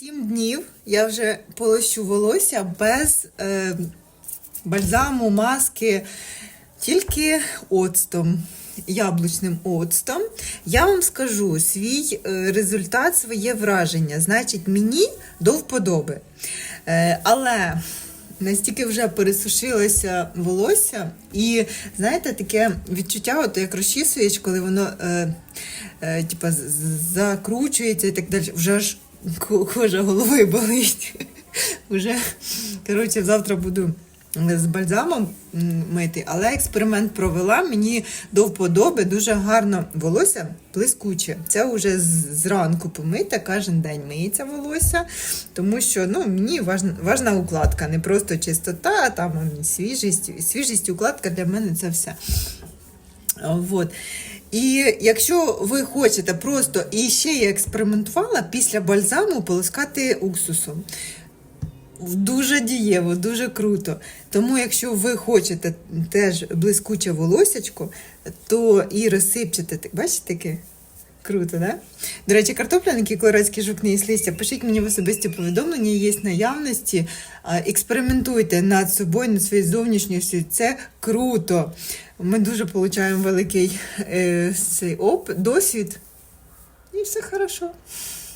Сім днів я вже полощу волосся без е, бальзаму, маски, тільки оцтом, яблучним оцтом. Я вам скажу свій е, результат, своє враження. Значить, мені до вподоби. Е, але настільки вже пересушилося волосся, і знаєте, таке відчуття, от як розчісуєш, коли воно е, е, з- закручується і так далі. Вже ж кожа голови болить. Вже, коротше, завтра буду з бальзамом мити, але експеримент провела. Мені до вподоби дуже гарно волосся блискуче. Це вже зранку помите, кожен день миється волосся, тому що ну, мені важна, важна укладка, не просто чистота, а там свіжість. Свіжість укладка для мене це все. Вот. І якщо ви хочете просто і ще я експериментувала після бальзаму полоскати уксусом. Дуже дієво, дуже круто. Тому, якщо ви хочете теж блискуче волосячко, то і розсипчите. Бачите таке? Круто, да? До речі, картопляники, колорадські жук не їсть. Пишіть мені в особисті повідомлення, є наявності. Експериментуйте над собою, над своєю зовнішністю. Це круто. Ми дуже отримуємо великий е, цей оп, досвід. І все хорошо.